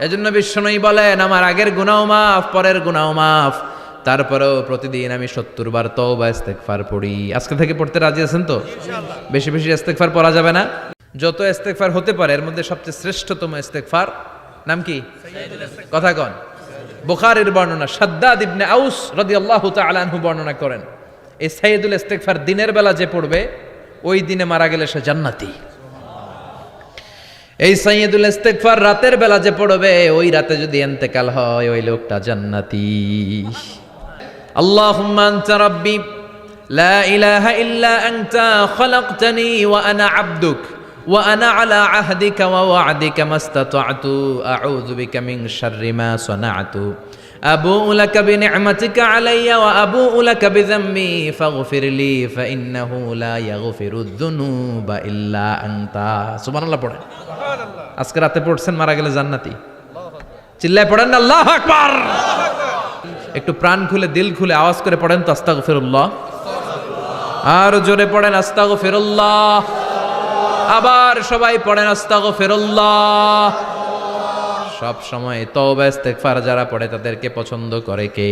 এজন্য বিশ্বনয়ী বলেন আমার আগের গুনাও মাফ পরের গুনাও মাফ। তারপরেও প্রতিদিন আমি সত্তর বার তওবা ইস্তেগফার পড়ি। আজকে থেকে পড়তে রাজি আছেন তো? বেশি বেশি ইস্তেগফার পড়া যাবে না? যত ইস্তেগফার হতে পারে এর মধ্যে সবচেয়ে শ্রেষ্ঠতম ইস্তেগফার নাম কি? কথা কন। বুখারীর বর্ণনা সাদ্দাদ ইবনে আউস রাদিয়াল্লাহু তাআলা আনহু বর্ণনা করেন এই সাইয়্যিদুল ইস্তেগফার দিনের বেলা যে পড়বে ওই দিনে মারা গেলে সে জান্নাতি। এই সাইয়্যিদুল ইস্তেগফার রাতের বেলা যে পড়বে ওই রাতে যদি ইন্তেকাল হয় ওই লোকটা জান্নাতি اللهم أنت ربي لا إله إلا أنت خلقتني وأنا عبدك وأنا على عهدك ووعدك ما استطعت أعوذ بك من شر ما صنعت أبوء لك بنعمتك علي وأبوء لك بذنبي فاغفر لي فإنه لا يغفر الذنوب إلا أنت سبحان الله পড়েন আজকে রাতে পড়ছেন মারা গেলে জান্নাতি। চিল্লায় পড়েন না, আল্লাহ আকবার। একটু প্রাণ খুলে, দিল খুলে আওয়াজ করে পড়েন তো আস্তাগ ফিরুল্লাহ আর জোরে পড়েন আস্তাগ ফিরুল্লাহ আবার সবাই পড়েন আস্তাগ ফিরুল্লাহ সব সময় তওবা, ইস্তেগফার যারা পড়ে তাদেরকে পছন্দ করে কে?